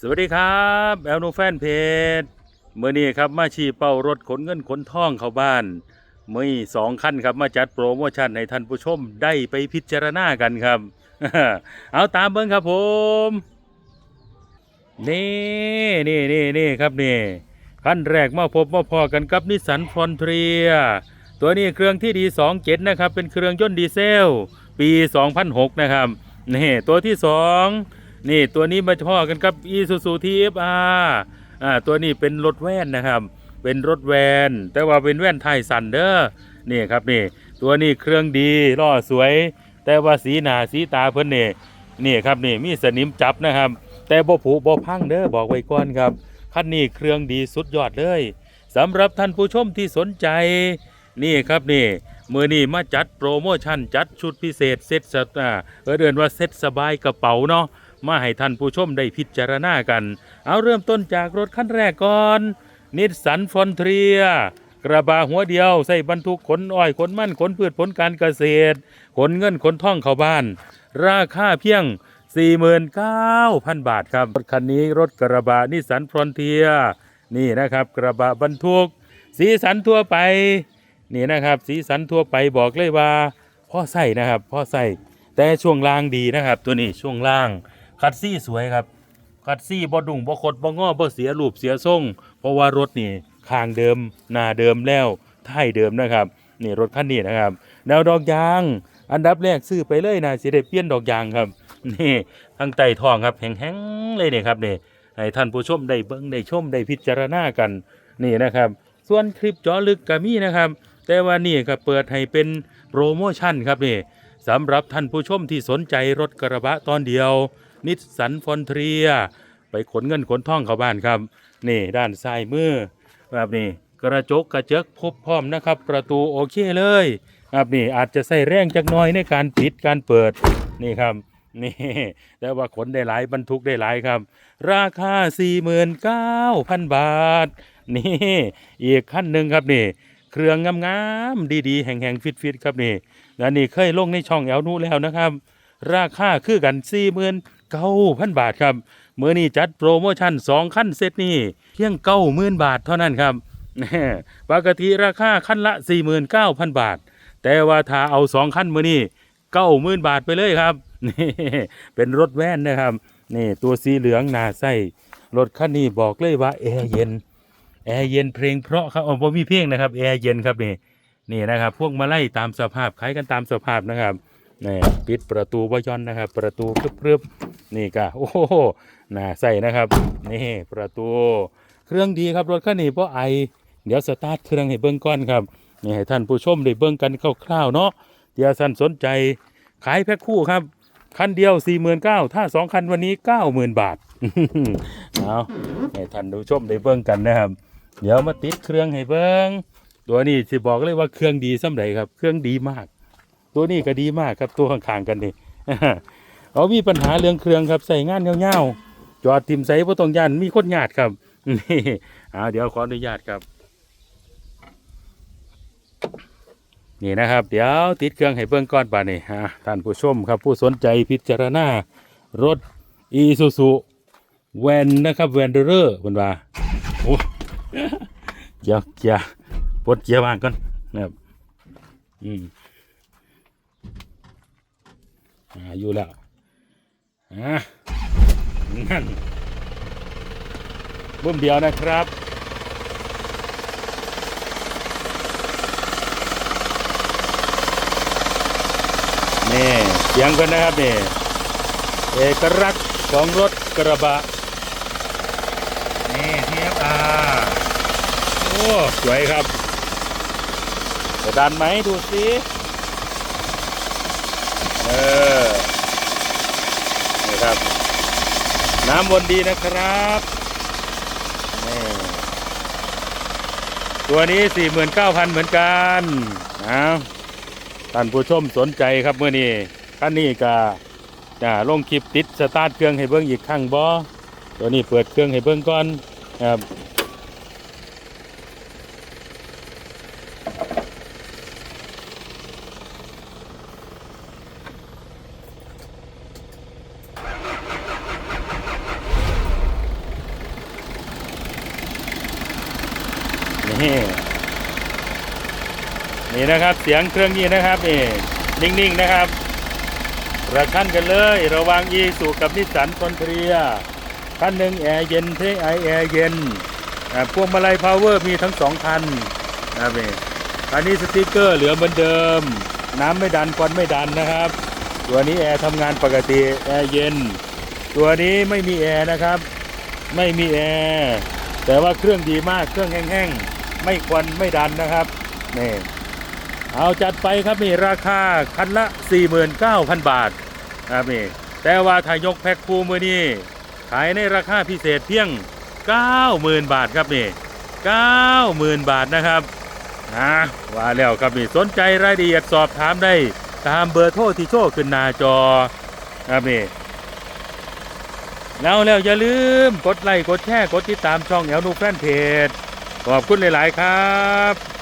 สวัสดีครับแอลโนแฟนเพจเมื่อนี้ครับมาชี้เป้ารถขนเงินขนทองเข้าบ้านมีสองขั้นครับมาจัดโปรโมชั่นให้ท่านผู้ชมได้ไปพิจารณากันครับ เอาตามเบิ้งครับผมนี่นี่นี่นี่ครับนี่ขั้นแรกมาพบมาพอกันกับนิสสันฟอนเทียตัวนี้เครื่องที่ดี27นะครับเป็นเครื่องยนต์ดีเซล ปี 2006 นะครับนี่ตัวที่สอง นี่ตัวนี้มาพ่อกันกับ Isuzu TFR อ่าตัวนี้เป็นรถแว่นนะครับ เป็นรถแวนแต่ว่าเป็นแว่นไทยสันเดอร์นี่ครับนี่ ตัวนี้เครื่องดีล่อสวย แต่ว่าสีหนาสีตาเพิ่นนี่นี่ครับนี่มีสนิมจับนะครับ แต่บ่ผุบ่พังเด้อบอกไว้ก่อนครับคันนี้เครื่องดีสุดยอดเลยสำหรับท่านผู้ชมที่สนใจนี่ครับนี่มือนี้มาจัดโปรโมชั่นจัดชุดพิเศษเซ็ตสตาเออเดินว่าเซ็ตสบายกระเป๋าเนาะ มาให้ท่านผู้ชมได้พิจารณากัน เอาเริ่มต้นจากรถคันแรกก่อน นิสสันฟอนเทียกระบะหัวเดียวใส่บรรทุกขนอ้อยขนมันขนพืชผลการเกษตร ขนเงินขนท่องเข้าบ้าน ราคาเพียง 49,000 บาทครับรถคันนี้รถกระบะนิสสันฟอนเทียนี่นะครับกระบะบรรทุก สีสันทั่วไปนี่นะครับ สีสันทั่วไปบอกเลยว่าพ่อใส่นะครับพ่อใส่แต่ช่วงล่างดีนะครับ ตัวนี้ช่วงล่าง คัดซี่สวยครับ คัดซี่บ่ดุ่งบ่คดบ่งอบ่เสียรูปเสียทรง เพราะว่ารถนี่คางเดิม หน้าเดิมแล้วท้ายเดิมนะครับนี่รถคันนี้นะครับ แนวดอกยาง อันดับแรกซื้อไปเลยนะสิได้เปลี่ยนดอกยางครับนี่ทั้งไต่ทองครับแห้งๆเลยเนี่ยครับนี่ให้ท่านผู้ชมได้เบิ่งได้ชมได้พิจารณากันนี่นะครับ ส่วนคลิปจอลึกก็มีนะครับ แต่ว่านี่ก็เปิดให้เป็นโปรโมชั่นครับนี่สำหรับท่านผู้ชมที่สนใจรถกระบะตอนเดียว นิสสันฟอนเทีย ไปขนเงินขนทองเข้าบ้านครับ นี่ด้านซ้ายมือแบบนี้กระจกกระเจกพบพร้อมนะครับ ประตูโอเคเลยครับนี่อาจจะใส่แรงจักน้อยในการปิดการเปิดนี่ครับนี่แต่ว่าขนได้หลายบรรทุกได้หลายครับ ราคา 49,000 บาท นี่อีกขั้นหนึ่งครับนี่ เครื่องงามๆดีๆ แห่งๆ ฟิตๆครับนี่และนี่เคยลงในช่องแอลนูแล้วนะครับ ราคาคือกัน 49,000บาทครับเมื่อนี้จัดโปรโมชั่น2ขั้นเซตนี่เพียง90,000บาทเท่านั้นครับปกติราคาขั้นละ49,000บาท แต่ว่าถ้าเอา2ขั้นเมื่อนี้90,000บาทไปเลยครับนี่เป็นรถแว่นนะครับนี่ตัวสีเหลืองหนาไส้รถคันนี้บอกเลยว่าแอร์เย็นแอร์เย็นเพลงเพราะครับอ๋อผมมีเพลงนะครับแอร์เย็นครับนี่นี่นะครับ พวกมาไล่ตามสภาพขายกันตามสภาพนะครับ นี่ปิดประตูว่ายอนนะครับ ประตูพรึบๆนี่ก็โอ้โหน่าใส่นะครับ นี่ประตูเครื่องดีครับรถคันนี้เพราะไอ เดี๋ยวสตาร์ทเครื่องให้เบิ้งก่อนครับนี่ให้ท่านผู้ชมได้เบิ้งกันคร่าวๆเนาะเดี๋ยวท่านสนใจขายแพ็คคู่ครับคันเดียว 49,000ถ้าสองคันวันนี้ 90,000 บาทเอาให้ท่านผู้ชมได้เบิ้งกันนะครับ เดี๋ยวมาติดเครื่องให้เบิ้งตัวนี้สิบอกเลยว่าเครื่องดีสำใดครับ เครื่องดีมาก ตัวนี้ก็ดีมากครับตัวข้างๆกันนี่เอามีปัญหาเรื่องเครื่องครับใส่งานเงาวๆจอดทิมใส่บ่ต้องยานมีคนญาติครับนี่เอาเดี๋ยวขออนุญาตครับ นี่นะครับ เดี๋ยวติดเครื่องให้เบื้องก้อนบานี่ฮะท่านผู้ชมครับ ผู้สนใจพิจารณารถอีซูซูแวนนะครับแวนเดอร์เพิ่นว่าโอ้เกียร์เกียร์ปลดเกียร์ว่างก่อนนะครับอืม อายู่แล้วอ่านั่นบุ้มเดียวนะครับนี่เสียงกันนะครับนี่เอกลักษณ์ของรถกระบะนี่ TFR โอ้สวยครับจะดันไหมดูสิเออนี่ครับ น้ำวนดีนะครับนี่ตัวนี้ 49,000 เหมือนกันนะท่านผู้ชมสนใจครับเมื่อนี้คันนี้ก็จะลงคลิปติดสตาร์ทเครื่องให้เบิ้งอีกครั้งบอตัวนี้เปิดเครื่องให้เบิ้งก่อนครับ นี่นี่นะครับเสียงเครื่องนี้นะครับนี่นิ่งๆนะครับระคันกันเลยระว่างอีสุกับนิสสันคอนเทรียคันหนึ่งแอร์เย็นเทไอแอร์เย็นพวงมาลัยพาวเวอร์มีทั้งสองคันนะครับอันนี้สติกเกอร์เหลือเหมือนเดิม น้ำไม่ดันควันไม่ดันนะครับ ตัวนี้แอร์ทำงานปกติแอร์เย็น ตัวนี้ไม่มีแอร์นะครับ ไม่มีแอร์แต่ว่าเครื่องดีมากเครื่องแห้งๆ ไม่ควันไม่ดันนะครับนี่เอาจัดไปครับนี่ราคาคันละ 49,000 บาทครับนี่แต่ว่าถ้ายกแพ็คคู่มือนี้ขายในราคาพิเศษเพียง 90,000 บาทครับนี่90,000 บาทนะครับนะว่าแล้วครับนี่สนใจรายละเอียดสอบถามได้ตามเบอร์โทรที่โชว์ขึ้นหน้าจอครับนี่แล้วแล้วอย่าลืมกดไลค์กดแชร์กดติดตามช่องแอลนูแฟนเพจ ขอบคุณหลาย ๆ ครับ